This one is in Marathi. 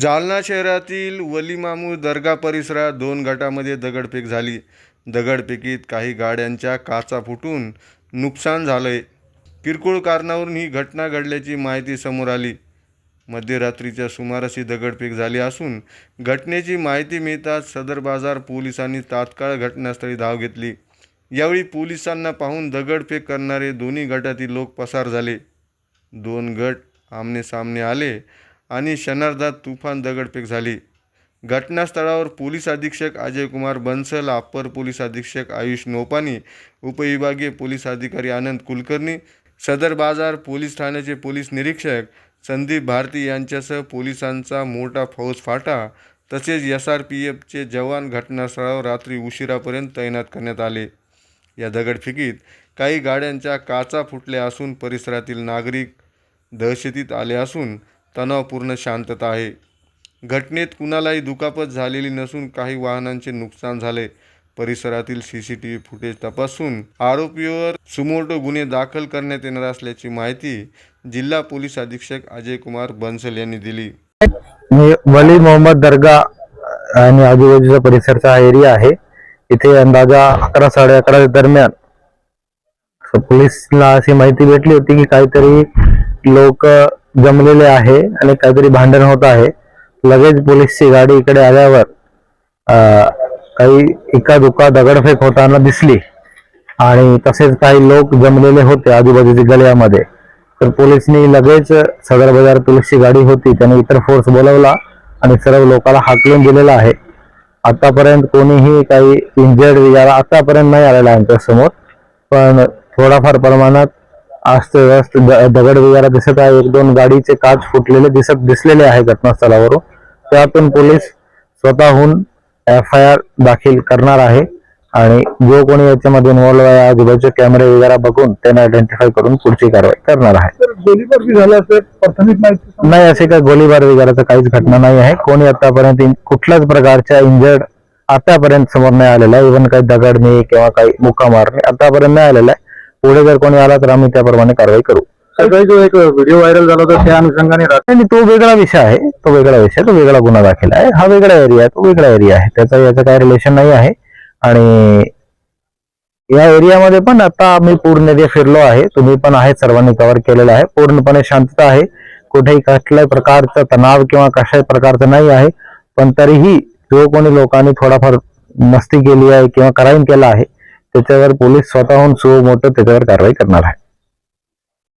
जालना शहरातील वलीमामू दर्गा परिसरात दोन गटामध्ये दगडफेक झाली. दगडफेकीत काही गाड्यांच्या काचा फुटून नुकसान झालं आहे किरकोळ कारणावरून ही घटना घडल्याची माहिती समोर आली. मध्यरात्रीच्या सुमारास ही दगडफेक झाली असून घटनेची माहिती मिळताच सदर बाजार पोलिसांनी तात्काळ घटनास्थळी धाव घेतली. यावेळी पोलिसांना पाहून दगडफेक करणारे दोन्ही गटातील लोक पसार झाले. दोन गट आमने सामने आले आणि क्षणार्धात तुफान दगडफेक झाली. घटनास्थळावर पोलीस अधीक्षक अजय कुमार बन्सल अप्पर पोलीस अधीक्षक आयुष नोपानी उपविभागीय पोलीस अधिकारी आनंद कुलकर्णी सदर बाजार पोलीस ठाण्याचे पोलीस निरीक्षक संदीप भारती यांच्यासह पोलिसांचा मोठा फौज फाटा तसेच एस आर पी एफचे जवान घटनास्थळावर रात्री उशिरापर्यंत तैनात करण्यात आले. या दगडफेकीत काही गाड्यांच्या काचा फुटल्या असून परिसरातील नागरिक दहशतीत आले असून तणावपूर्ण शांतता आहे. घटनेत कुणालाही दुखापत झालेली नसून काही वाहनांचे नुकसान झाले. परिसरातील C C T V footage तपासून आरोपीवर सुमोटो गुन्हे दाखल करण्यात येणार असल्याची माहिती जिल्हा पोलीस अधीक्षक अजय कुमार बन्सल यांनी दिली. मी वली मोहम्मद दर्गा आणि आजूबाजूचा परिसरचा हा एरिया आहे. इथे अंदाजा अकरा साडे अकरा दरम्यान. पोलीसला पोलिसला अशी माहिती भेटली होती की काहीतरी लोक जमलेले आहे आणि काहीतरी भांडण होत आहे. लगेच पोलीसची गाडी इकडे आल्यावर काही एका दुका दगडफेक होताना दिसली. आणि तसेच काही लोक जमलेले होते आजूबाजूच्या गळ्यामध्ये तर पोलिसनी लगेच सदर बाजार पोलीसची गाडी होती त्याने इतर फोर्स बोलवला आणि सर्व लोकांना हाकलून दिलेला आहे. आतापर्यंत कोणीही काही इंजर्ड वगैरे आतापर्यंत नाही आलेला आमच्यासमोर. पण थोडाफार प्रमाणात अस्त व्यस्त दगड वगैरे दिसत आहे. एक दोन गाडीचे काच फुटलेले दिसत दिसलेले आहे घटनास्थळावरून. त्यातून पोलीस स्वतःहून एफ आय आर दाखल करणार आहे. आणि जो कोणी याच्यामध्ये इन्व्हॉल्व आहे आजूबाजूचे कॅमेरे वगैरे बघून त्यांना आयडेंटिफाय करून पुढची कारवाई करणार आहे. गोळीबार नाही असे काही गोळीबार वगैरेचं काहीच घटना नाही आहे. कोणी आतापर्यंत कुठल्याच प्रकारच्या इंजर्ड आतापर्यंत समोर नाही आलेला. आहे इव्हन काही दगडणे किंवा काही मुक्का मारणे आतापर्यंत नाही आलेला आहे. पुढे जर कोणी आला तर आम्ही त्याप्रमाणे कारवाई करू. सकाळी जो एक व्हिडिओ व्हायरल झाला होता त्या अनुषंगाने आणि तो वेगळा विषय आहे. तो वेगळा विषय तो वेगळा गुन्हा दाखल आहे. हा वेगळा एरिया आहे. तो वेगळा एरिया आहे. त्याचा याचं काही रिलेशन नाही आहे. आणि या एरियामध्ये पण आता आम्ही पूर्ण एरिया फिरलो आहे तुम्ही पण आहेत सर्वांनी कव्हर केलेलं आहे. पूर्णपणे शांतता आहे. कुठेही कसल्याही प्रकारचा तणाव किंवा कशाही प्रकारचं नाही आहे. पण तरीही जो कोणी लोकांनी थोडाफार मस्ती केली आहे किंवा क्राईम केला आहे त्याच्यावर पोलीस स्वतःहून सो मोठं त्याच्यावर कारवाई करणार आहे.